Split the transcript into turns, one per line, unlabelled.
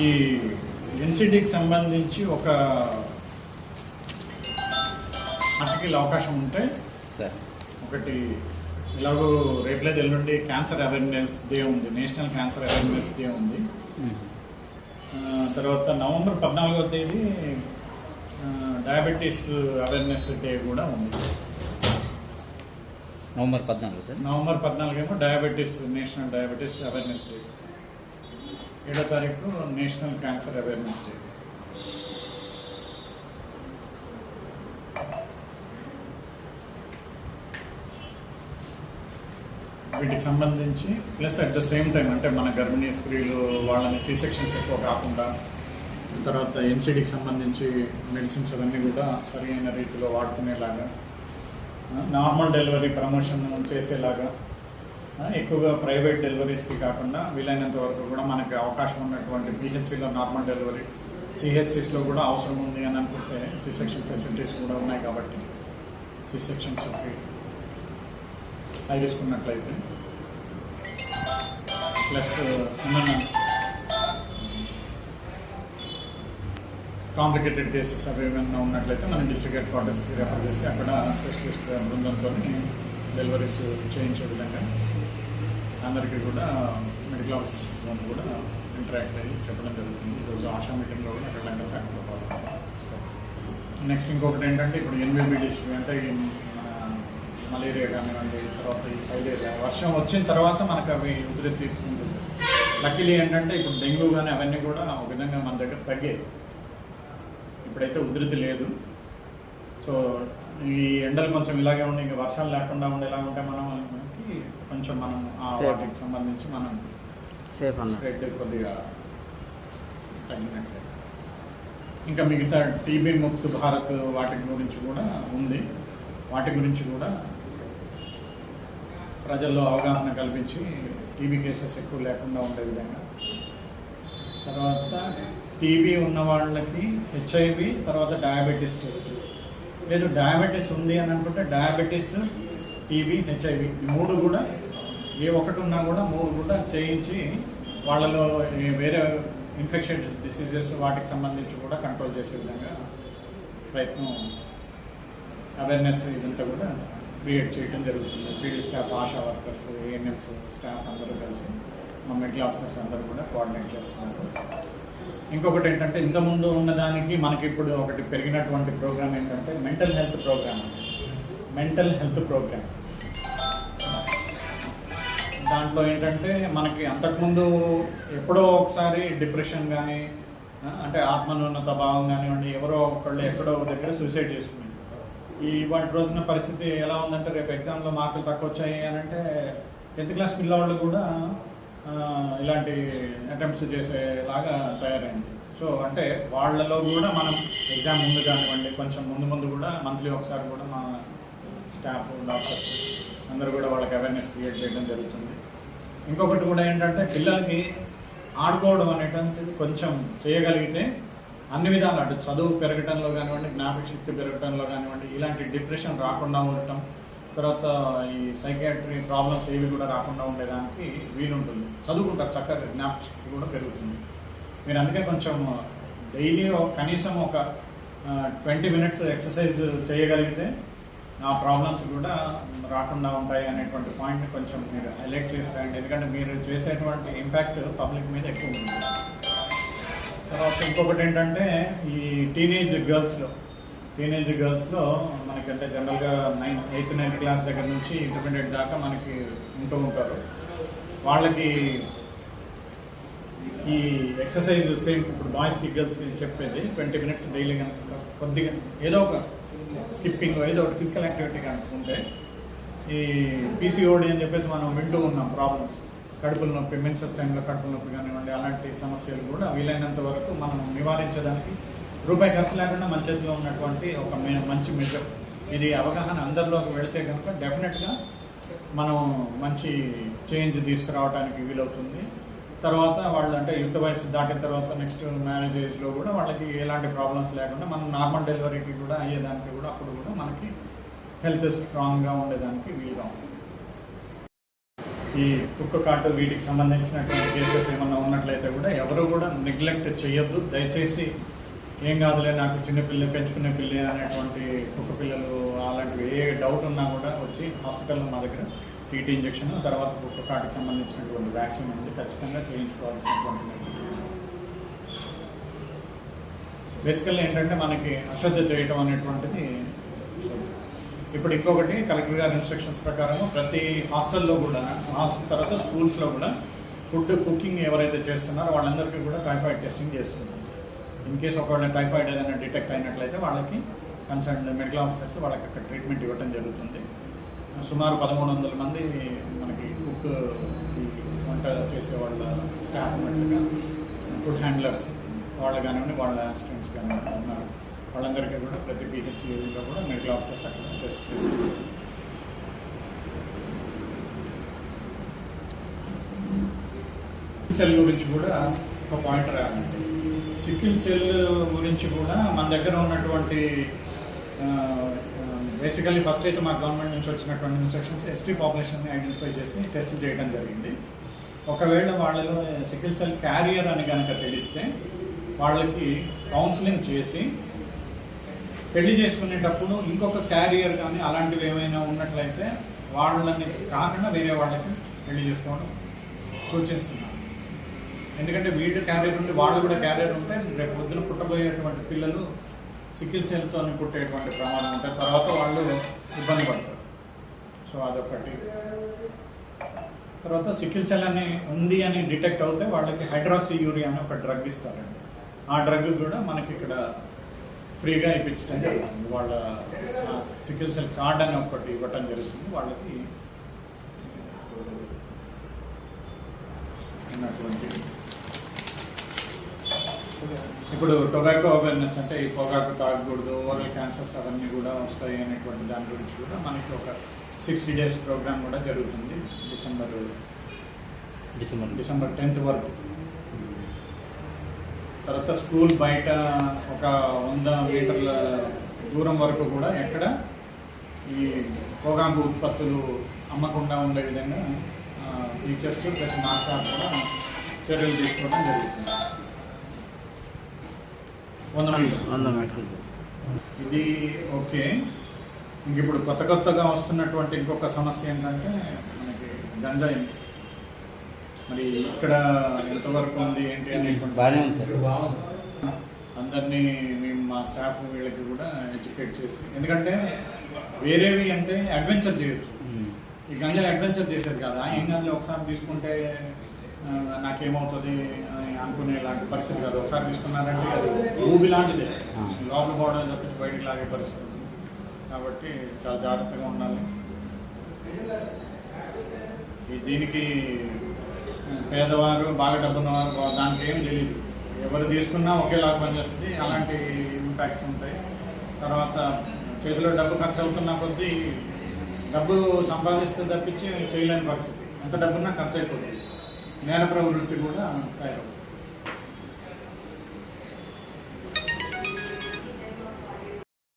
ఈ ఎన్సిటీకి సంబంధించి ఒక ఆర్టికల్ అవకాశం ఉంటే
సార్.
ఒకటి ఇలాగో రేపులేదు ఎల్లుండి క్యాన్సర్ అవేర్నెస్ డే ఉంది. నేషనల్ క్యాన్సర్ అవేర్నెస్ డే ఉంది. తర్వాత నవంబర్ పద్నాలుగో తేదీ డయాబెటీస్ అవేర్నెస్ డే కూడా ఉంది.
నవంబర్ పద్నాలుగు
నవంబర్ పద్నాలుగు ఏమో diabetes national diabetes awareness day. ఏడో తారీఖు నేషనల్ క్యాన్సర్ అవేర్నెస్ డే. వీటికి సంబంధించి plus at the same time అంటే మన గర్భిణీ స్త్రీలు వాళ్ళని సి సెక్షన్స్ ఎక్కువ కాకుండా తర్వాత ఎన్సీడీకి సంబంధించి మెడిసిన్స్ అవన్నీ కూడా సరి అయిన రీతిలో వాడుకునేలాగా నార్మల్ డెలివరీ ప్రమోషన్ చేసేలాగా ఎక్కువగా ప్రైవేట్ డెలివరీస్కి కాకుండా వీలైనంత వరకు కూడా మనకి అవకాశం ఉన్నటువంటి పిహెచ్సిలో నార్మల్ డెలివరీ సిహెచ్సిస్లో కూడా అవసరం ఉంది అని అనుకుంటే సి సెక్షన్ ఫెసిలిటీస్ కూడా ఉన్నాయి కాబట్టి సి సెక్షన్స్కి అవి తీసుకున్నట్లయితే ప్లస్ కాంప్లికేటెడ్ కేసెస్ అవి ఏమైనా ఉన్నట్లయితే మనం డిస్ట్రిక్ట్ హెడ్ క్వార్టర్స్కి రెఫర్ చేసి అక్కడ స్పెషలిస్ట్ బృందంతో డెలివరీస్ చేయించే విధంగా అందరికీ కూడా మెడికల్ ఆఫీసర్స్తో కూడా ఇంటరాక్ట్ అయ్యి చెప్పడం జరుగుతుంది. ఈరోజు ఆశా మీటింగ్లో కూడా అక్కడ లంగా శాఖలో నెక్స్ట్ ఇంకొకటి ఏంటంటే ఇప్పుడు ఎన్విబిడిస్ అంటే మన మలేరియా కానివ్వండి తర్వాత ఈ ఫైలేరియా వర్షం వచ్చిన తర్వాత మనకు అవి ఉధృతి ఉంటుంది లక్కీలీ ఏంటంటే ఇప్పుడు డెంగ్యూ కానీ అవన్నీ కూడా ఒక విధంగా మన దగ్గర తగ్గాయి. ఇప్పుడైతే ఉధృతి లేదు. సో ఈ ఎండలు కొంచెం ఇలాగే ఉండి ఇంకా వర్షాలు లేకుండా ఉండేలా ఉంటే మనం మనకి కొంచెం మనం ఆ. వాటికి సంబంధించి మనం
సేఫ్
స్ప్రెడ్ కొద్దిగా తగ్గినట్లే. ఇంకా మిగతా టీబీ ముక్త్ భారత్ వాటి గురించి కూడా ఉంది. వాటి గురించి కూడా ప్రజల్లో అవగాహన కల్పించి టీబీ కేసెస్ ఎక్కువ లేకుండా ఉండే విధంగా. తర్వాత టీబీ ఉన్న వాళ్ళకి హెచ్ఐవి తర్వాత డయాబెటీస్ టెస్ట్. లేదు డయాబెటీస్ ఉంది అని అనుకుంటే డయాబెటీస్ టీబీ హెచ్ఐవి మూడు కూడా ఏ ఒకటి ఉన్నా కూడా మూడు కూడా చేయించి వాళ్ళలో వేరే ఇన్ఫెక్షన్స్ డిసీజెస్ వాటికి సంబంధించి కూడా కంట్రోల్ చేసే విధంగా ప్రయత్నం అవేర్నెస్ ఇదంతా కూడా క్రియేట్ చేయడం జరుగుతుంది. PD staff ASHA workers ANMs staff అందరూ కలిసి మా మెడికల్ ఆఫీసర్స్ అందరూ కూడా కోఆర్డినేట్ చేస్తున్నారు. ఇంకొకటి ఏంటంటే ఇంతకుముందు ఉన్నదానికి మనకి ఇప్పుడు ఒకటి పెరిగినటువంటి ప్రోగ్రామ్ ఏంటంటే mental health programme mental health programme దాంట్లో ఏంటంటే మనకి అంతకుముందు ఎప్పుడో ఒకసారి డిప్రెషన్ కానీ అంటే ఆత్మనున్నత భావం కానివ్వండి ఎవరో ఒకళ్ళు ఎక్కడో ఒక దగ్గర సూసైడ్ చేసుకున్నారు. ఈ వాటి రోజున పరిస్థితి ఎలా ఉందంటే రేపు ఎగ్జామ్లో మార్కులు తక్కువ వచ్చాయి అని అంటే టెన్త్ క్లాస్ పిల్లవాళ్ళు కూడా ఇలాంటి అటెంప్ట్స్ చేసేలాగా తయారైంది. సో అంటే వాళ్ళలో కూడా మనం ఎగ్జామ్ ముందు కానివ్వండి కొంచెం ముందు ముందు కూడా మంత్లీ ఒకసారి కూడా మా స్టాఫ్ డాక్టర్స్ అందరూ కూడా వాళ్ళకి అవేర్నెస్ క్రియేట్ చేయడం జరుగుతుంది. ఇంకొకటి కూడా ఏంటంటే పిల్లలకి ఆడుకోవడం అనేటువంటిది కొంచెం చేయగలిగితే అన్ని విధాలు అటు చదువు పెరగటంలో కానివ్వండి జ్ఞాపక శక్తి పెరగటంలో కానివ్వండి ఇలాంటి డిప్రెషన్ రాకుండా ఉండటం తర్వాత ఈ సైకాట్రీ ప్రాబ్లమ్స్ ఏవి కూడా రాకుండా ఉండేదానికి వీలుంటుంది. చదువుకుంటారు చక్కగా జ్ఞాపకశక్తి కూడా పెరుగుతుంది. మీరు అందుకే కొంచెం డైలీ కనీసం ఒక ట్వంటీ మినిట్స్ ఎక్సర్సైజ్ చేయగలిగితే ఆ ప్రాబ్లమ్స్ కూడా రాకుండా ఉంటాయి అనేటువంటి పాయింట్ని కొంచెం మీరు హైలైట్ చేస్తారండి. ఎందుకంటే మీరు చేసేటువంటి ఇంపాక్ట్ పబ్లిక్ మీద ఎక్కువ ఉంటుంది. తర్వాత ఇంకొకటి ఏంటంటే ఈ టీనేజ్ గర్ల్స్లో టీనేజ్ గర్ల్స్లో మనకంటే జనరల్గా నైన్ ఎయిత్ నైన్త్ క్లాస్ దగ్గర నుంచి ఇంటర్మీడియట్ దాకా మనకి ఉంటూ ఉంటారు. వాళ్ళకి ఈ ఎక్సర్సైజ్ సేమ్ ఇప్పుడు బాయ్స్కి గర్ల్స్కి చెప్పేది ట్వంటీ మినిట్స్ డైలీ కనుక కొద్దిగా ఏదో ఒక స్కిప్పింగ్ ఏదో ఒకటి ఫిజికల్ యాక్టివిటీ కనుక ఉంటే ఈ పీసీఓడి అని చెప్పేసి మనం వింటూ ఉన్నాం ప్రాబ్లమ్స్ కడుపుల నొప్పి మెన్సెస్ టైంలో కడుపుల నొప్పి కానివ్వండి అలాంటి సమస్యలు కూడా వీలైనంత వరకు మనం నివారించడానికి రూపాయి ఖర్చు లేకుండా మన చేతిలో ఉన్నటువంటి ఒక మంచి మెజర్ ఇది అవగాహన అందరిలోకి వెళితే కనుక డెఫినెట్గా మనం మంచి చేంజ్ తీసుకురావడానికి వీలవుతుంది. తర్వాత వాళ్ళు అంటే యుక్త వయసు దాటిన తర్వాత నెక్స్ట్ మ్యారేజ్ ఏజ్లో కూడా వాళ్ళకి ఎలాంటి ప్రాబ్లమ్స్ లేకుండా మనం నార్మల్ డెలివరీకి కూడా అయ్యేదానికి కూడా అప్పుడు కూడా మనకి హెల్త్ స్ట్రాంగ్గా ఉండేదానికి వీలుగా ఉంటుంది. ఈ కుక్క కాటు వీటికి సంబంధించినటువంటి కేసెస్ ఏమన్నా ఉన్నట్లయితే కూడా ఎవరు కూడా నెగ్లెక్ట్ చేయొద్దు దయచేసి ఏం కాదులే నాకు చిన్నపిల్ల పెంచుకునే పిల్ల అనేటువంటి కుక్క పిల్లలు అలాంటివి ఏ డౌట్ ఉన్నా కూడా వచ్చి హాస్పిటల్లో మా దగ్గర టీటీ ఇంజెక్షన్ తర్వాత కుక్క కాటుకి సంబంధించినటువంటి వ్యాక్సిన్ అనేది ఖచ్చితంగా చేయించుకోవాల్సినటువంటి necessity. బేసికల్లీ ఏంటంటే మనకి అశ్రద్ధ చేయటం అనేటువంటిది ఇప్పుడు ఇంకొకటి కలెక్టర్ గారి ఇన్స్ట్రక్షన్స్ ప్రకారం ప్రతి హాస్టల్లో కూడా హాస్టల్ తర్వాత స్కూల్స్లో కూడా ఫుడ్ కుకింగ్ ఎవరైతే చేస్తున్నారో వాళ్ళందరికీ కూడా టైఫాయిడ్ టెస్టింగ్ చేస్తున్నారు ఇన్ కేస్ ఒకవేళ టైఫాయిడ్ ఏదైనా డిటెక్ట్ అయినట్లయితే వాళ్ళకి కన్సర్న్ మెడికల్ ఆఫీసర్స్ వాళ్ళకి అక్కడ ట్రీట్మెంట్ ఇవ్వడం జరుగుతుంది. సుమారు పదమూడు వందల మంది మనకి కుక్ వంట చేసే వాళ్ళ స్టాఫ్ ఉన్నట్లుగా ఫుడ్ హ్యాండ్లర్స్ వాళ్ళు కానివ్వండి వాళ్ళ అసిస్టెంట్స్ కానివ్వండి ఉన్నారు. వాళ్ళందరికీ కూడా ప్రతి పిహెచ్సిలో కూడా మెడికల్ ఆఫీసర్స్ అక్కడ టెస్ట్ చేస్తారు. సెల్ గురించి కూడా ఒక పాయింట్ రాయాలండి సిక్కిల్ సెల్ గురించి కూడా మన దగ్గర ఉన్నటువంటి బేసికల్లీ ఫస్ట్ అయితే మా గవర్నమెంట్ నుంచి వచ్చినటువంటి ఇన్స్ట్రక్షన్స్ ఎస్టీ పాపులేషన్ని ఐడెంటిఫై చేసి టెస్ట్ చేయడం జరిగింది. ఒకవేళ వాళ్ళలో సికిల్ సెల్ క్యారియర్ అని కనుక తెలిస్తే వాళ్ళకి కౌన్సిలింగ్ చేసి పెళ్ళి చేసుకునేటప్పుడు ఇంకొక క్యారియర్ కానీ అలాంటివి ఏమైనా ఉన్నట్లయితే వాళ్ళని కాకుండా వేరే వాళ్ళకి పెళ్ళి చేసుకోవడం సూచిస్తున్నారు. ఎందుకంటే వీడు క్యారియర్ ఉండి వాళ్ళు కూడా క్యారియర్ ఉంటే రేపు పొద్దున పుట్టబోయేటువంటి పిల్లలు సికిల్ సెల్తో పుట్టేటువంటి ప్రమాదం ఉంటాయి తర్వాత వాళ్ళు ఇబ్బంది పడతారు. సో అదొకటి. తర్వాత సికిల్ సెల్ అని ఉంది అని డిటెక్ట్ అవుతే వాళ్ళకి హైడ్రాక్సీ యూరియా అని ఒక డ్రగ్ ఇస్తారండి. ఆ డ్రగ్ కూడా మనకి ఇక్కడ ఫ్రీగా ఇప్పించడం జరుగుతుంది. వాళ్ళ సికిల్ సెల్ కార్డ్ అని ఒకటి ఇవ్వటం జరుగుతుంది. వాళ్ళకి ఉన్నటువంటి ఇప్పుడు టొబాకో అవేర్నెస్ అంటే ఈ పొగాకు తాగకూడదు ఓరల్ క్యాన్సర్స్ అవన్నీ కూడా వస్తాయి అనేటువంటి దాని గురించి కూడా మనకి ఒక సిక్స్టీ డేస్ ప్రోగ్రామ్ కూడా జరుగుతుంది డిసెంబర్
డిసెంబర్
డిసెంబర్ టెన్త్ వరకు. తర్వాత స్కూల్ బయట ఒక వంద మీటర్ల దూరం వరకు కూడా ఎక్కడ ఈ పొగాకు ఉత్పత్తులు అమ్మకుండా ఉండే విధంగా టీచర్స్ ప్లస్ మా స్టాఫ్ కూడా చర్యలు తీసుకోవడం జరుగుతుంది. వంద మీటర్లు ఇది ఓకే. ఇంక ఇప్పుడు కొత్త కొత్తగా వస్తున్నటువంటి ఇంకొక సమస్య ఏంటంటే మనకి గంజాయి. మరి ఇక్కడ ఎంతవరకు ఉంది ఏంటి అనేటువంటి
బాగానే ఉంది సార్.
అందరినీ మేము మా స్టాఫ్ వీళ్ళకి కూడా ఎడ్యుకేట్ చేసి ఎందుకంటే వేరేవి అంటే అడ్వెంచర్ చేయొచ్చు. ఈ గంజాయి అడ్వెంచర్ చేసేది కదా. ఏం గంజాయి? ఒకసారి తీసుకుంటే నాకేమవుతుంది అని అనుకునే లాంటి పరిస్థితి కాదు. ఒకసారి తీసుకున్నారంటే అది ఊబి లాంటిదే. లోపల పోవడం తప్పించి బయటికి లాగే పరిస్థితి. కాబట్టి చాలా జాగ్రత్తగా ఉండాలి. ఈ దీనికి పేదవారు బాగా డబ్బున్నవారు బా- దానికి ఏమి తెలియదు ఎవరు తీసుకున్నా ఒకేలాగా పనిచేస్తుంది. అలాంటి ఇంపాక్ట్స్ ఉంటాయి. తర్వాత చేతిలో డబ్బు ఖర్చు అవుతున్న కొద్దీ డబ్బు సంపాదిస్తే తప్పించి చేయలేని పరిస్థితి. ఎంత డబ్బున్నా ఖర్చు అయిపోతుంది. నేర ప్రవృత్తి కూడా తయారవుతుంది